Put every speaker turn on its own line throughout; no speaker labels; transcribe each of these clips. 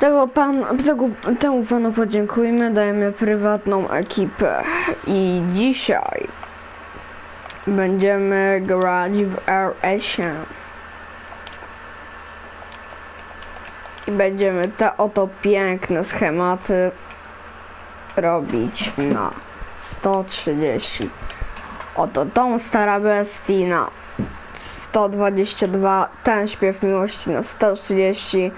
Tego pan, tego, temu panu podziękujmy, dajemy prywatną ekipę i dzisiaj będziemy grać w RS-ie. I będziemy te oto piękne schematy robić na 130. Oto tą stara bestii na 122, ten śpiew miłości na 130,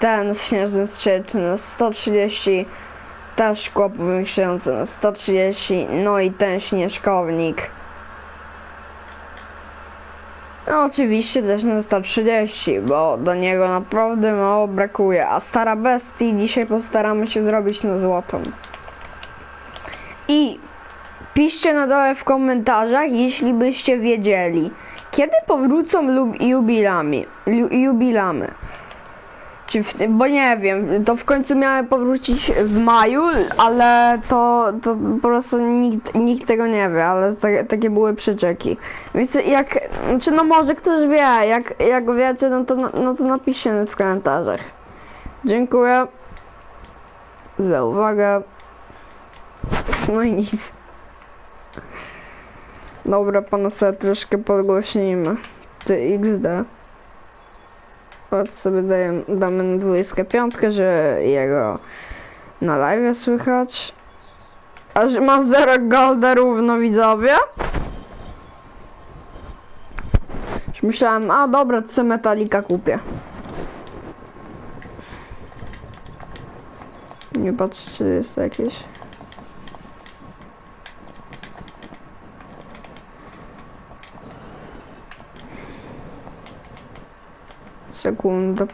ten śnieżny strzelczy na 130, te szkło powiększające na 130, no i ten śnieżkownik. No oczywiście też na 130, bo do niego naprawdę mało brakuje, a stara bestii dzisiaj postaramy się zrobić na złotą. I piszcie na dole w komentarzach, jeśli byście wiedzieli, kiedy powrócą lub jubilami, jubilamy. Czy w, bo nie wiem, to w końcu miały powrócić w maju, ale to, to po prostu nikt, nikt tego nie wie, ale ta, takie były przyczeki. Więc jak, czy no może ktoś wie, jak, jak wiecie, no to, no to napiszcie w komentarzach. Dziękuję za uwagę. No i nic. Dobra, pana sobie troszkę podgłośnimy. Ty XD. Od sobie daję, damy na 25, że jego na live słychać. A że ma 0 golda równo widzowie? Już myślałem, a dobra, sobie metalika kupię. Nie patrz, czy jest jakieś. Sekunda.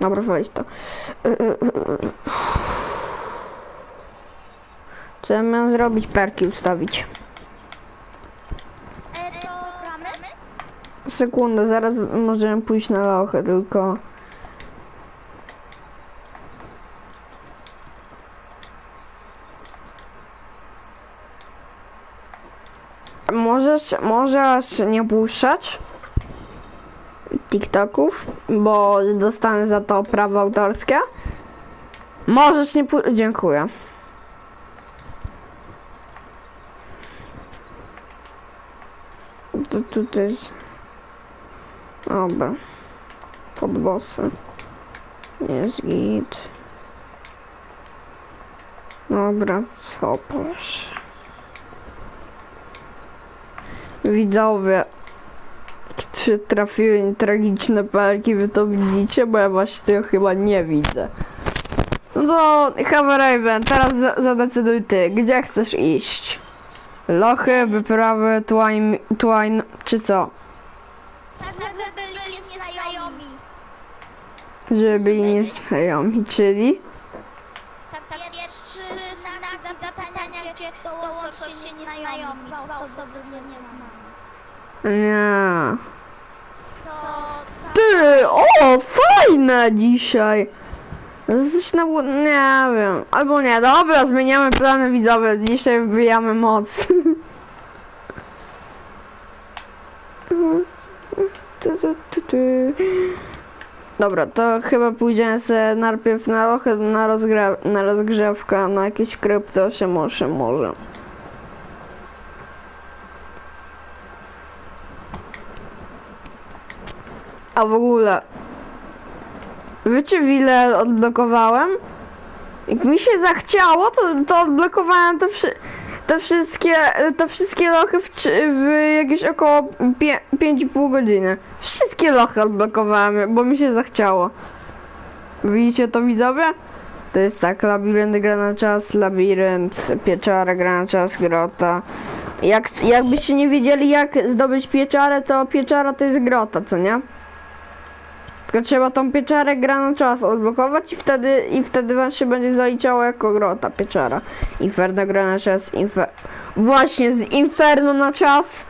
Dobra, weź to. Co ja miałem zrobić? Perki ustawić. Sekunda, zaraz możemy pójść na lochę, tylko... Możesz, możesz nie puszczać TikToków, bo dostanę za to prawo autorskie. Możesz nie puszczać. Dziękuję. To tutaj jest... Dobra. Podbossy. Jest git. Dobra, co proszę. Widzowie. Czy trafiły tragiczne perki, wy to widzicie? Bo ja właśnie tego chyba nie widzę. No to, Have Raven, teraz za- zadecyduj ty, gdzie chcesz iść? Lochy, wyprawy, twine, twine, czy co?
Tak, żeby byli nieznajomi.
Żeby byli nieznajomi, czyli?
Tak, pierwszy znak zapytania, gdzie dołączą się nieznajomi. Dwa osoby nieznane.
Nie. Ty, o, fajne dzisiaj. Jesteś na... łu- nie wiem. Albo nie, dobra, zmieniamy plany widzowe. Dzisiaj wbijamy moc. Dobra, to chyba pójdziemy sobie najpierw na lochę, na, rozgra na rozgrzewkę, na jakieś krypto się może, może. A w ogóle, wiecie ile odblokowałem? Jak mi się zachciało, to, to odblokowałem te, te wszystkie, te wszystkie lochy w, w jakieś około pie- 5,5 godziny. Wszystkie lochy odblokowałem, bo mi się zachciało. Widzicie to widzowie? To jest tak, labirynt gra na czas, labirynt, pieczara gra na czas, grota. Jak, jakbyście nie wiedzieli jak zdobyć pieczarę, to pieczara to jest grota, co nie? Tylko trzeba tą pieczarę gra na czas odblokować i wtedy, i wtedy wam się będzie zaliczało jako grota pieczara. Inferno gra na czas, infer... Właśnie, z Inferno na czas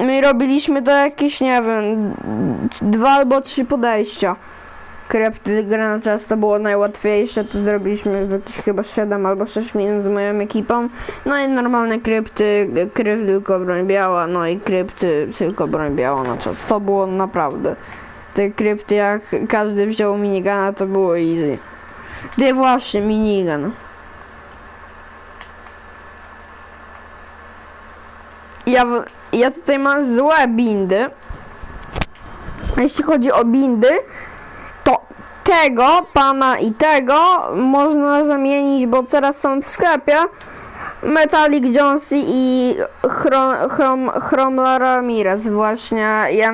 my robiliśmy to jakieś, nie wiem, dwa albo trzy podejścia. Krepty gra na czas to było najłatwiejsze, to zrobiliśmy w jakieś chyba 7 albo 6 minut z moją ekipą. No i normalne krypty, krypt tylko broń biała, no i krypty tylko broń biała na czas. To było naprawdę te krypty, jak każdy wziął minigana, to było easy. Ty właśnie, minigun. Ja, ja tutaj mam złe bindy. Jeśli chodzi o bindy, to tego pana i tego można zamienić, bo teraz są w sklepie Metallic Jonesy i Chrom, Chrom, Chromla Ramirez właśnie. Ja,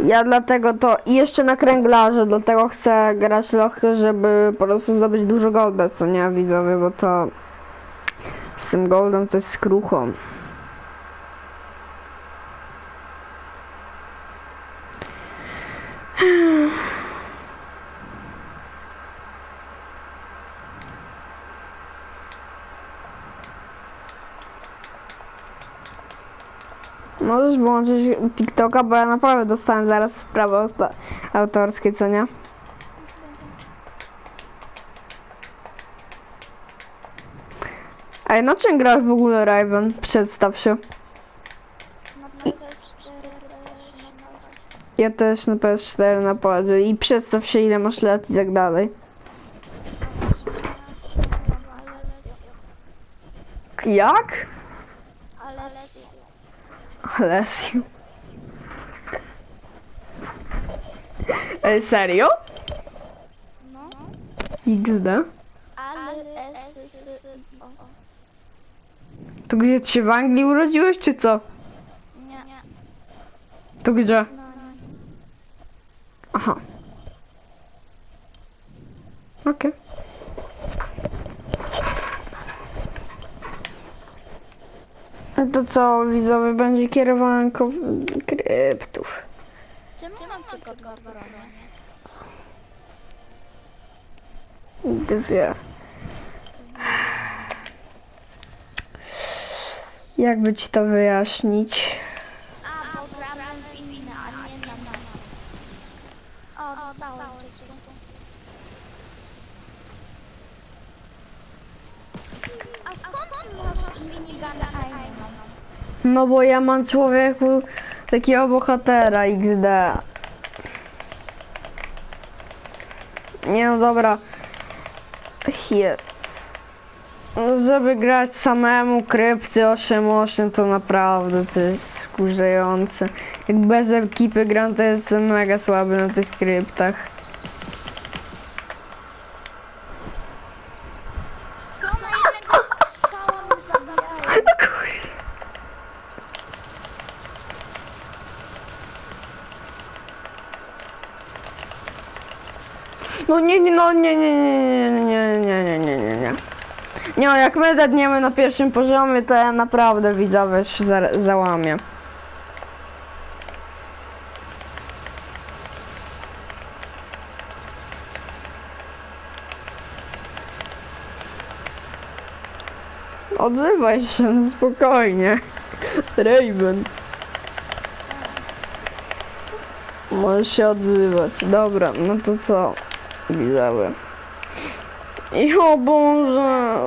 ja dlatego to i jeszcze na kręglarze, dlatego chcę grać lochy, żeby po prostu zdobyć dużo golda, co nie widzowie, bo to z tym goldem to jest skruchą. Możesz włączyć TikToka, bo ja naprawdę dostałem zaraz sprawę osta- autorskie, co nie? Ej, na czym grasz w ogóle, Raven? Przedstaw się. Ja też na PS4 na padzie i przedstaw się ile masz lat i tak dalej. Jak? Ej, serio?
no,
XD?
ale S, S, o,
To gdzie ty się w Anglii urodziłeś, czy co?
nie,
To gdzie?
no,
Aha. Okej. A To co, widzowie, będzie kierowanko kryptów.
Czemu mam tylko dwa?
Dwie. Jakby ci to wyjaśnić?
A, bo gramy w inne, a nie na mapę. O, dostałem coś tu. A skąd ty masz minigana Iron?
No bo ja mam człowieku takiego bohatera XD. Nie no dobra. Jest. No, żeby grać samemu krypty 8-8 to naprawdę to jest wkurzające. Jak bez ekipy gram to jestem mega słaby na tych kryptach.
Co na jednego strzała mnie zabijają?
No nie, nie, no nie, nie, nie, nie, nie, nie, nie, nie, nie, nie. Nie, no, jak my dadniemy na pierwszym poziomie, to ja naprawdę widzowie się za, załamię. Odzywaj się, no spokojnie. Raven. Możesz się odzywać. Dobra, no to co? Widzowie. I o Boże,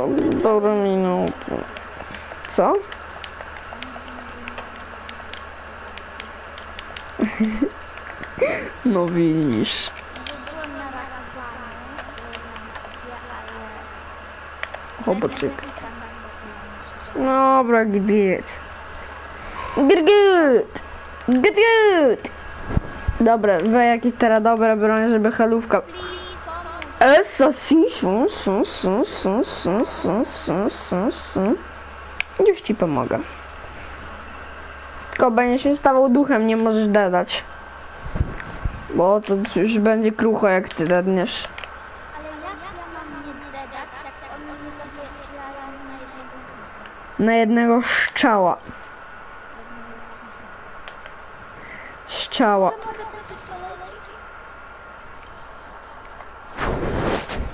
dobra minuta. Co? No widzisz. Chłopaczyk. Dobra, git. Git, git. Git, git. Dobra, we jakieś teraz dobre broń, żeby halówka... Assassin, sun, sun, sun, sun, sun, sun, sun, sun. Już ci pomogę. Tylko będziesz się stawał duchem, nie możesz dadać. Bo to już będzie krucho, jak ty dadniesz.
Na jednego
szczała. Szczała.
Mogę ten pistolet?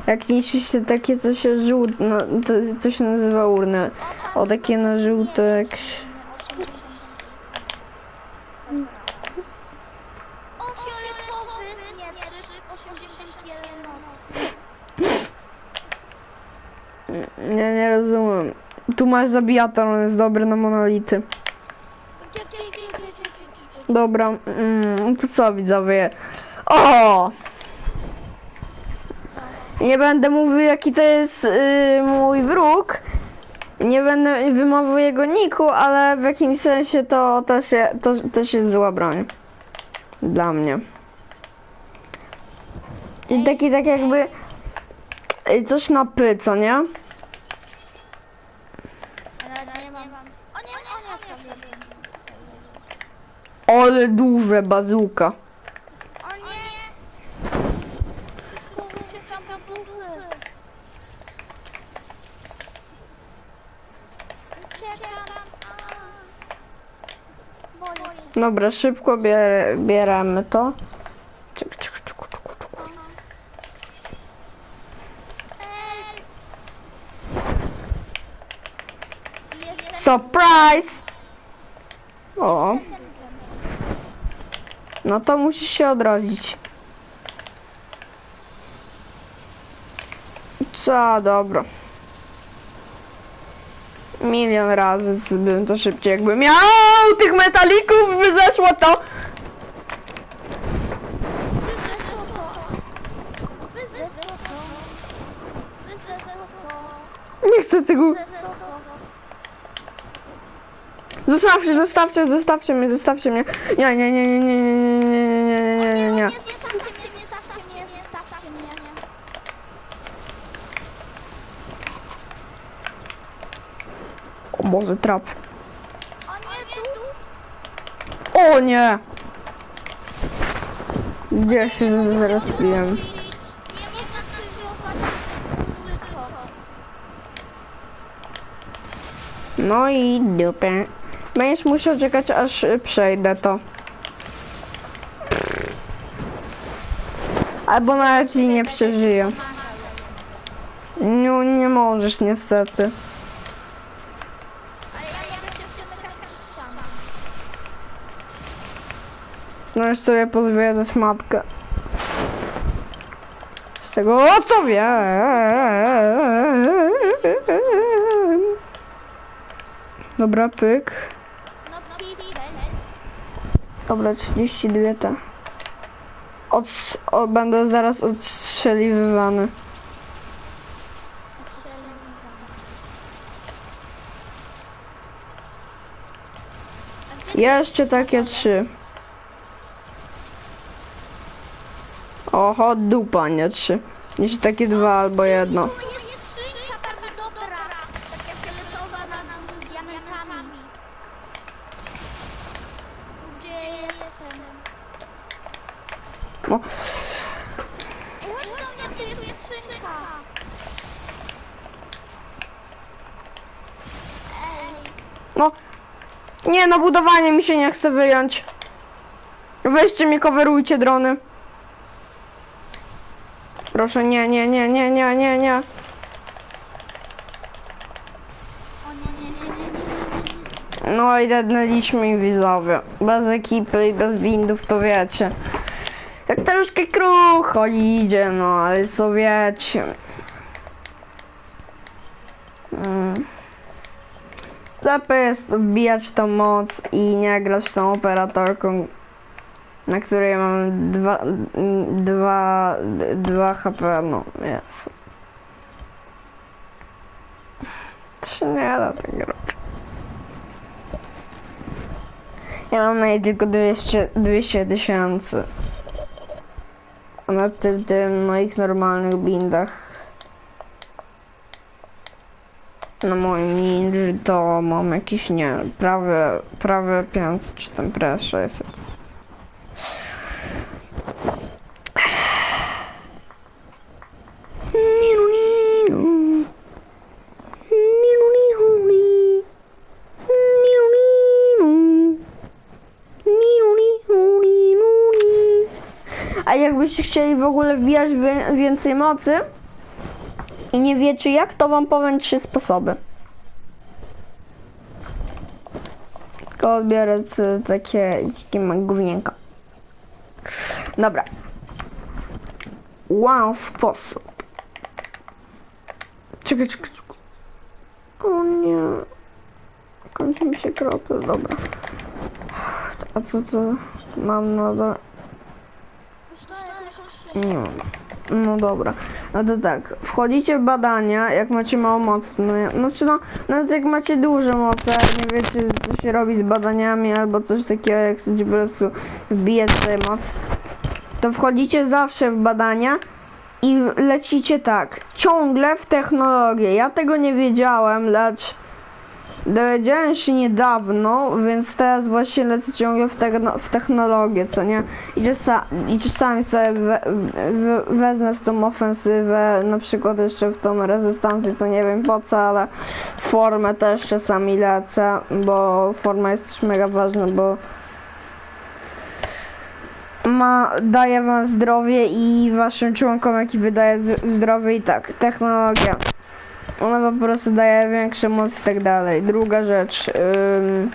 Jak niszczy się takie, co się żółte, no, to, to się nazywa urny. O, takie na żółte, jak...
O, fioletowy mieczyk, 81 nocy.
Nie, rozumiem. Tu masz zabijator, on jest dobry na monolity. Dobra, mm, to co widzowie? O! Nie będę mówił jaki to jest y, mój wróg. Nie będę wymawiał jego niku, ale w jakimś sensie to też, je, to też jest zła broń. Dla mnie. I taki tak jakby y, coś na py, co nie.
Ale
duże bazuka.
O nie! Uciekam do duchy. Uciekam. a. Boję się.
Dobra, szybko bier, bieramy to. Czyk, czyk, czyk, czyk, czyk. Surprise! O, no to musisz się odrodzić. Co, dobra. Milion razy bym to szybciej jakby miał tych metalików by zeszło to. Nie chcę tego. Zostawcie, zostawcie, zostawcie mnie, zostawcie mnie. Nie, nie, nie, nie, nie, nie, nie, nie, nie, nie, nie, nie, nie.
Zostawcie mnie, zostawcie mnie, zostawcie mnie.
O Boże, trap.
O nie!
Gdzie się z- zaraz
użytko.
No i dupę. Będziesz musiał czekać aż przejdę to. Albo nawet i nie przeżyję. No nie możesz niestety. Możesz sobie pozwiedzać mapkę. Z tego o co wiem. Dobra, pyk.
No.
Dobra, 32 te. Od, o, będę zaraz odstrzeliwywany. Jeszcze takie trzy. Oho, dupa, nie trzy. Jeszcze takie dwa albo jedno. No. No. Nie, no budowanie mi się nie chce wyjąć. Weźcie mi coverujcie drony. Proszę, nie, nie, nie, nie, nie, nie, nie. No i dednęliśmy i widzowie. Bez ekipy i bez windów to wiecie. Tak troszkę krucho idzie, no ale co wiecie. Mm. Lepiej jest wbijać tą moc i nie grać tą operatorką, na której mam dwa, dwa, dwa HP, no jest. To się nie da tak robić. Ja mam na niej tylko 200 200 tysięcy. A na tym, tym moich normalnych bindach. Na moim ninja to mam jakieś, nie prawie, prawie 500 czy tam prawie 600. A jakbyście chcieli w ogóle wbijać więcej mocy i nie wiecie jak, to wam powiem trzy sposoby. Tylko odbiorę takie, takie magówienko. Dobra. One sposób. Czekaj, czekaj, czekaj. O nie. Kończy mi się kropel, dobra. A co to mam na dole? Nie mam. No dobra, no to tak, wchodzicie w badania, jak macie mało mocy, nie- znaczy no, nawet jak macie duże moce, nie wiecie co się robi z badaniami albo coś takiego, jak chcecie po prostu wbijać sobie moc, to wchodzicie zawsze w badania i lecicie tak, ciągle w technologię. Ja tego nie wiedziałem, lecz dowiedziałem się niedawno, więc teraz właśnie lecę ciągle w, techno, w technologię, co nie? I, czasa, i czasami sobie we, we, wezmę w tą ofensywę, na przykład jeszcze w tą rezystancję, to nie wiem po co, ale formę też czasami lecę, bo forma jest też mega ważna, bo ma, daje wam zdrowie i waszym członkom ekipy daje z- zdrowie i tak, technologia. Ona po prostu daje większe moc i tak dalej. Druga rzecz, ym,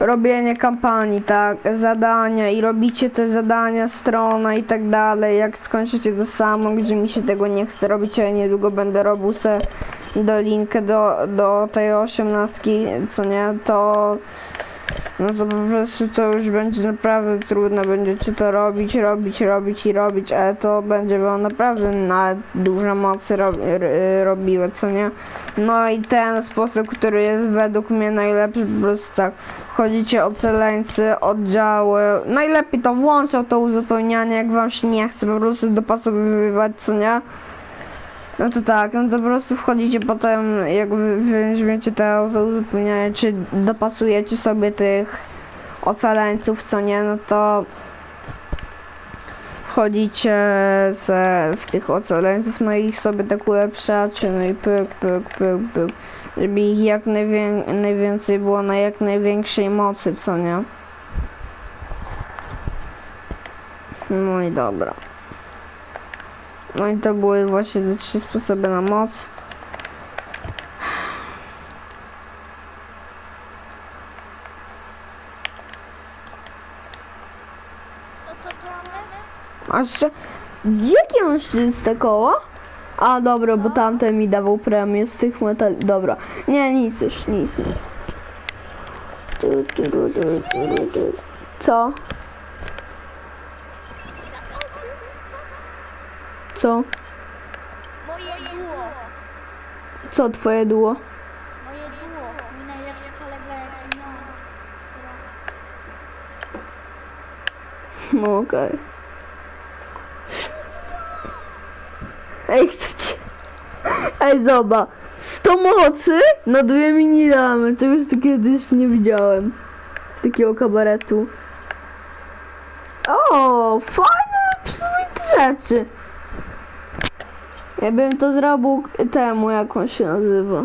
robienie kampanii, tak, zadania i robicie te zadania, strona i tak dalej. Jak skończycie to samo, gdzie mi się tego nie chce robić, ja niedługo będę robił se do linkę do, do tej osiemnastki, co nie, to no to po prostu to już będzie naprawdę trudno, będziecie to robić, robić, robić i robić, ale to będzie wam naprawdę nawet duże mocy ro, r, robiły, co nie? No i ten sposób, który jest według mnie najlepszy, po prostu tak, chodzicie oceleńcy, oddziały, najlepiej to włączał to uzupełnianie, jak wam się nie chce po prostu dopasowywać, co nie? No to tak, no to po prostu wchodzicie potem, jak weźmiecie te auto uzupełnianie, czy dopasujecie sobie tych ocaleńców, co nie, no to wchodzicie se w tych ocaleńców, no i ich sobie tak ulepszacie, no i pyk, pyk, pyk, pyk, żeby ich jak najwię najwięcej było na jak największej mocy, co nie? No i dobra. No i to były właśnie te trzy sposoby na moc.
To to mamy?
A jeszcze, jakie masz 300 koła? A dobra, bo tamten mi dawał premię z tych metali. Dobra, nie, nic już, nic, nic. Co? Co?
Moje duo.
Co twoje duo?
Moje duo. Mój najlepszy kolega jaki miałem.
No okej. Ej, chcecie... Ej, zobacz. 100 mocy na dwie miniramy. Czegoś takiego jeszcze nie widziałem. Takiego kabaretu. O, fajne przyzwoite rzeczy. Ja bym to zrobił temu, jak on się nazywa.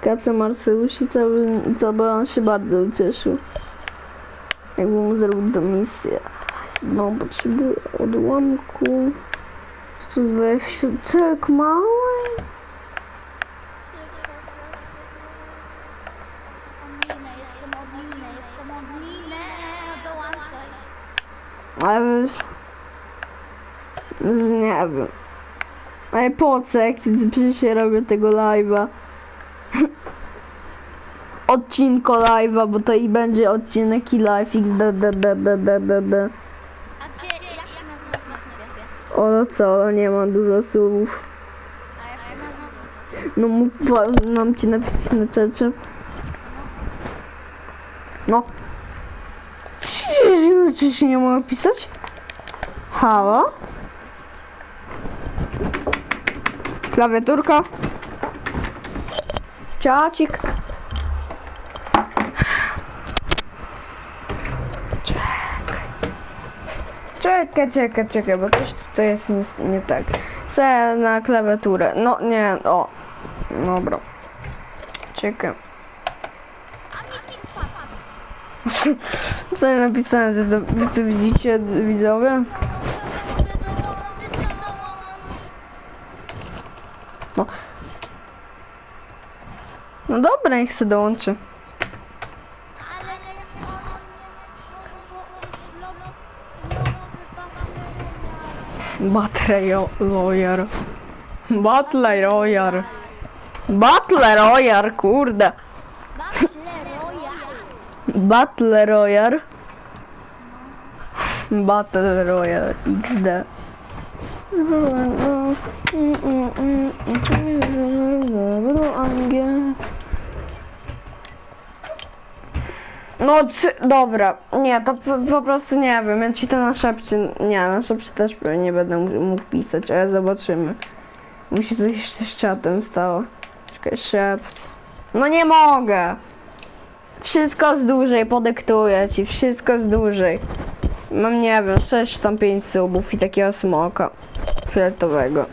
Kace Marceusi, co by, co by on się bardzo ucieszył. Jakby mu zrobił tę misję. No, potrzebuję odłamku. Tu weź tak.
Dołączaj.
Ale Nie wiem. Ale po co, jak przecież ja robię tego live'a? Odcinko live'a, bo to i będzie odcinek i live x d d d d d d d.
A gdzie, jak się nazywa na sklepie?
O no co, no nie ma dużo słów.
A jak się?
No mu- mam ci napisać na czacie. No. Czy się nie mogę pisać? Halo? Klawiaturka. Ciacik. Czekaj. Czekaj, czekaj, bo coś tutaj jest nie, tak. Se na klawiaturę. No nie, o. Dobra. Czekaj. Co ja napisałem? Co widzicie, widzowie? No dobra, niech se dołączy. Battle Royale. Battle Royale. Battle Royale, kurde.
Battle Royale.
Battle Royale. Battle Royale No, dobra, nie, to po, po prostu nie wiem, ja ci to na szepcie, nie, na szepcie też nie będę mógł- mógł pisać, ale zobaczymy. Musi coś jeszcze z czatem stało. Czekaj, szept. No nie mogę! Wszystko z dłużej, podyktuję ci, wszystko z dłużej. Mam, nie wiem, 6 tam 5 subów i takiego smoka fioletowego.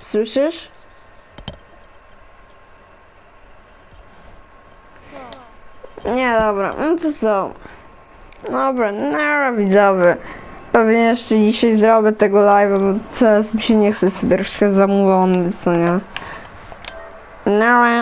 Słyszysz?
Co?
Nie, dobra, no to co? Dobra, no widzowie. Pewnie jeszcze dzisiaj zrobię tego live'a, bo teraz mi się nie chce, jest troszkę zamulony, co nie? No,